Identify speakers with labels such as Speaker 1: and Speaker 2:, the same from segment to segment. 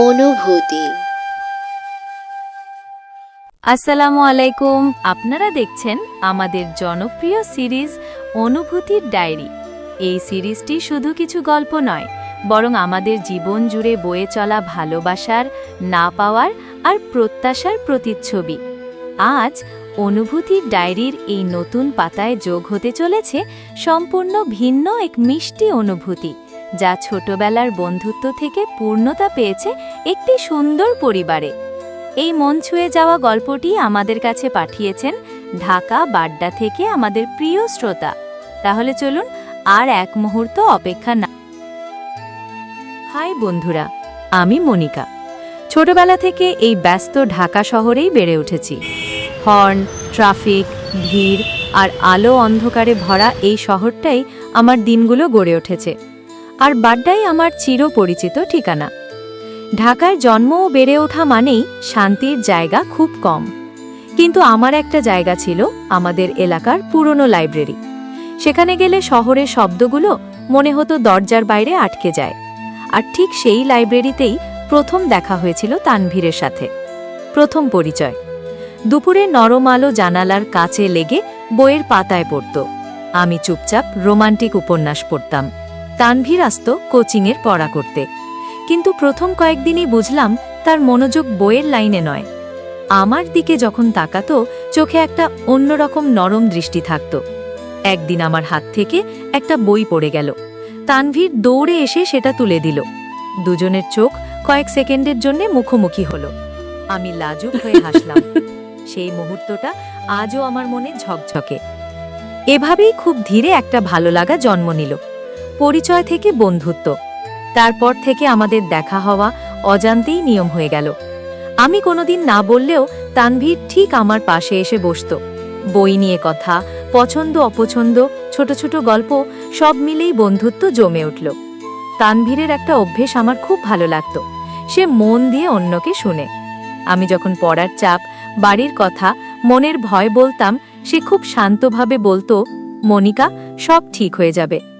Speaker 1: অনুভূতি।
Speaker 2: আসসালামু আলাইকুম। আপনারা দেখছেন আমাদের জনপ্রিয় সিরিজ অনুভূতির ডায়েরি। এই সিরিজটি শুধু কিছু গল্প নয়, বরং আমাদের জীবন জুড়ে বয়ে চলা ভালোবাসার, না পাওয়ার আর প্রত্যাশার প্রতিচ্ছবি। আজ অনুভূতির ডায়েরির এই নতুন পাতায় যোগ হতে চলেছে সম্পূর্ণ ভিন্ন এক মিষ্টি অনুভূতি। যা ছোটবেলার বন্ধুত্ব থেকে পূর্ণতা পেয়েছে একটি সুন্দর পরিবারে। এই মন ছুঁয়ে যাওয়া গল্পটি আমাদের কাছে পাঠিয়েছেন ঢাকা বাড্ডা থেকে আমাদের প্রিয় শ্রোতা। তাহলে চলুন আর এক মুহূর্ত অপেক্ষা না হাই বন্ধুরা, আমি মনিকা। ছোটবেলা থেকে এই ব্যস্ত ঢাকা শহরেই বেড়ে উঠেছি। হর্ন, ট্রাফিক, ভিড় আর আলো অন্ধকারে ভরা এই শহরটাই আমার দিনগুলো গড়ে উঠেছে। আর বাড্ডাই আমার চিরপরিচিত ঠিকানা। ঢাকায় জন্ম ও বেড়ে ওঠা মানেই শান্তির জায়গা খুব কম। কিন্তু আমার একটা জায়গা ছিল আমাদের এলাকার পুরনো লাইব্রেরি। সেখানে গেলে শহরের শব্দগুলো মনে হতো দরজার বাইরে আটকে যায়। আর ঠিক সেই লাইব্রেরিতেই প্রথম দেখা হয়েছিল তানভীরের সাথে। প্রথম পরিচয়। দুপুরে নরম আলো জানালার কাছে লেগে বইয়ের পাতায় পড়ত। আমি চুপচাপ রোমান্টিক উপন্যাস পড়তাম। তানভীর আসত কোচিংয়ের পড়া করতে। কিন্তু প্রথম কয়েকদিনই বুঝলাম তার মনোযোগ বইয়ের লাইনে নয়। আমার দিকে যখন তাকাতো, চোখে একটা অন্যরকম নরম দৃষ্টি থাকত। একদিন আমার হাত থেকে একটা বই পড়ে গেল। তানভীর দৌড়ে এসে সেটা তুলে দিল। দুজনের চোখ কয়েক সেকেন্ডের জন্য মুখোমুখি হলো। আমি লাজুক হয়ে হাসলাম। সেই মুহূর্তটা আজও আমার মনে ঝকঝকে। এভাবেই খুব ধীরে একটা ভালো লাগা জন্ম নিল। পরিচয় থেকে বন্ধুত্ব। তারপর থেকে আমাদের দেখা হওয়া অজান্তেই নিয়ম হয়ে গেল। আমি কোনোদিন না বললেও তানভীর ঠিক আমার পাশে এসে বসত। বই নিয়ে কথা, পছন্দ, অপছন্দ, ছোট ছোট গল্প, সব মিলেই বন্ধুত্ব জমে উঠল। তানভীরের একটা অভ্যেস আমার খুব ভালো লাগতো। সে মন দিয়ে অন্যকে শুনে। আমি যখন পড়ার চাপ, বাড়ির কথা, মনের ভয় বলতাম, সে খুব শান্তভাবে বলতো, মনিকা, সব ঠিক হয়ে যাবে।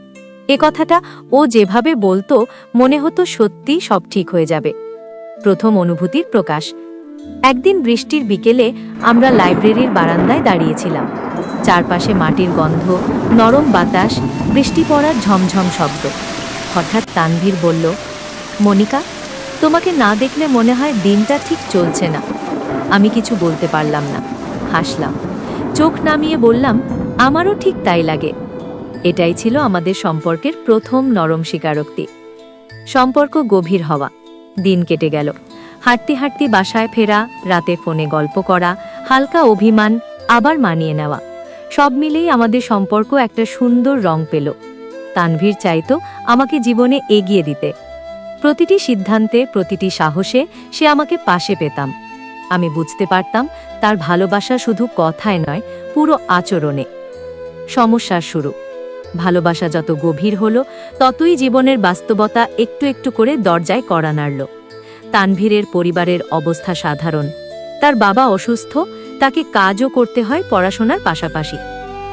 Speaker 2: এ কথাটা ও যেভাবে বলতো, মনে হতো সত্যি সব ঠিক হয়ে যাবে। প্রথম অনুভূতির প্রকাশ। একদিন বৃষ্টির বিকেলে আমরা লাইব্রেরির বারান্দায় দাঁড়িয়েছিলাম। চারপাশে মাটির গন্ধ, নরম বাতাস, বৃষ্টি পড়ার ঝমঝম শব্দ। হঠাৎ তানভীর বলল, মনিকা, তোমাকে না দেখলে মনে হয় দিনটা ঠিক চলছে না। আমি কিছু বলতে পারলাম না। হাসলাম। চোখ নামিয়ে বললাম, আমারও ঠিক তাই লাগে। এটাই ছিল আমাদের সম্পর্কের প্রথম নরম স্বীকারোক্তি। সম্পর্ক গভীর হওয়া। দিন কেটে গেল। হাঁটতে হাঁটতে বাসায় ফেরা, রাতে ফোনে গল্প করা, হালকা অভিমান, আবার মানিয়ে নেওয়া। সব মিলেই আমাদের সম্পর্ক একটা সুন্দর রং পেল। তানভীর চাইতো আমাকে জীবনে এগিয়ে দিতে। প্রতিটি সিদ্ধান্তে, প্রতিটি সাহসে সে আমাকে পাশে পেতাম। আমি বুঝতে পারতাম তার ভালোবাসা শুধু কথায় নয়, পুরো আচরণে। সমস্যার শুরু। ভালোবাসা যত গভীর হলো, ততই জীবনের বাস্তবতা একটু একটু করে দরজায় কড়া নাড়ল। তানভীরের পরিবারের অবস্থা সাধারণ। তার বাবা অসুস্থ, তাকে কাজও করতে হয় পড়াশোনার পাশাপাশি।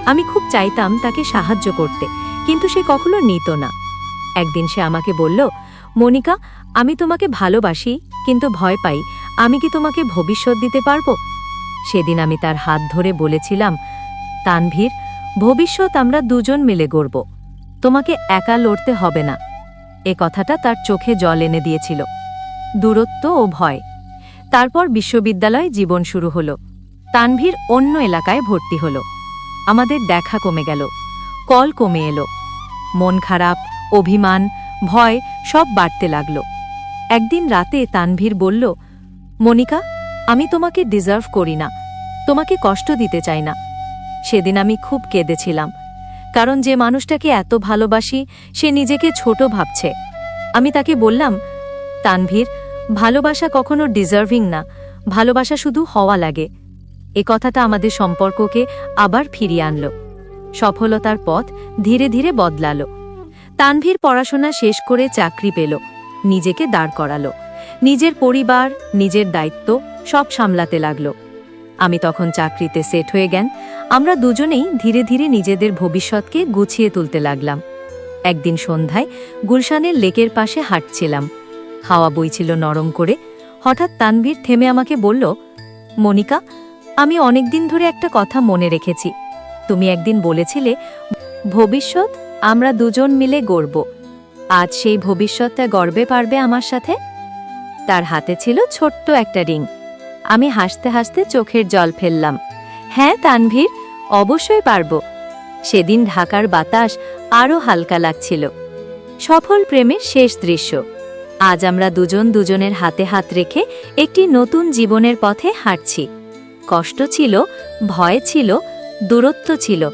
Speaker 2: আমি খুব চাইতাম তাকে সাহায্য করতে, কিন্তু সে কখনো নিত না। একদিন সে আমাকে বলল, মনিকা, আমি তোমাকে ভালোবাসি, কিন্তু ভয় পাই। আমি কি তোমাকে ভবিষ্যৎ দিতে পারব? সেদিন আমি তার হাত ধরে বলেছিলাম, তানভীর ভবিষ্যৎ আমরা দুজন মিলে গড়ব। তোমাকে একা লড়তে হবে না। এ কথাটা তার চোখে জল এনে দিয়েছিল। দূরত্ব ও ভয়। তারপর বিশ্ববিদ্যালয় জীবন শুরু হলো। তানভীর অন্য এলাকায় ভর্তি হলো। আমাদের দেখা কমে গেল। কল কমে এলো। মন খারাপ, অভিমান, ভয় সব বাড়তে লাগল। একদিন রাতে তানভীর বলল, মনিকা, আমি তোমাকে ডিজার্ভ করি না। তোমাকে কষ্ট দিতে চাই না। সেদিন আমি খুব কেঁদেছিলাম, কারণ যে মানুষটাকে এত ভালোবাসি, সে নিজেকে ছোট ভাবছে। আমি তাকে বললাম, তানভীর, ভালোবাসা কখনো ডিজার্ভিং না, ভালোবাসা শুধু হওয়া লাগে। এ কথাটা আমাদের সম্পর্ককে আবার ফিরিয়ে আনল। সফলতার পথ ধীরে ধীরে বদলালো। তানভীর পড়াশোনা শেষ করে চাকরি পেল, নিজেকে দাঁড় করালো। নিজের পরিবার, নিজের দায়িত্ব সব সামলাতে লাগল। আমি তখন চাকরিতে সেট হয়ে গেন আমরা দুজনেই ধীরে ধীরে নিজেদের ভবিষ্যৎকে গুছিয়ে তুলতে লাগলাম। একদিন সন্ধ্যায় গুলশানের লেকের পাশে হাঁটছিলাম। হাওয়া বইছিল নরম করে। হঠাৎ তানভীর থেমে আমাকে বলল, মনিকা, আমি অনেকদিন ধরে একটা কথা মনে রেখেছি। তুমি একদিন বলেছিলে, ভবিষ্যৎ আমরা দুজন মিলে গড়ব। আজ সেই ভবিষ্যৎটা গর্বে পারবে আমার সাথে? তার হাতে ছিল ছোট্ট একটা রিং। আমি হাসতে হাসতে চোখের জল ফেললাম। হ্যাঁ তানভীর, অবশ্যই পারব। সেদিন ঢাকার বাতাস আরও হালকা লাগছিল। সফল প্রেমের শেষ দৃশ্য। আজ আমরা দুজন দুজনের হাতে হাত রেখে একটি নতুন জীবনের পথে হাঁটছি। কষ্ট ছিল, ভয় ছিল, দূরত্ব ছিল।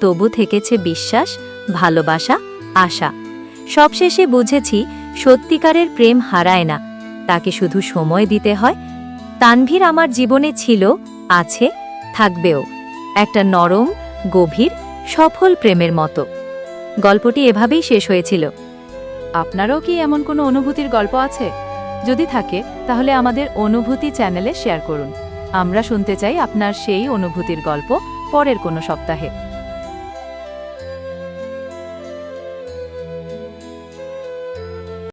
Speaker 2: তবু থেকেছে বিশ্বাস, ভালোবাসা, আশা। সবশেষে বুঝেছি, সত্যিকারের প্রেম হারায় না। তাকে শুধু সময় দিতে হয়। তানভীর আমার জীবনে ছিল, আছে থাকবেও। একটা নরম, গভীর, সফল প্রেমের মতো। গল্পটি এভাবেই শেষ হয়েছিল। আপনারও কি এমন কোনো অনুভূতির গল্প আছে? যদি থাকে, তাহলে আমাদের অনুভূতি চ্যানেলে শেয়ার করুন। আমরা শুনতে চাই আপনার সেই অনুভূতির গল্প পরের কোনো সপ্তাহে।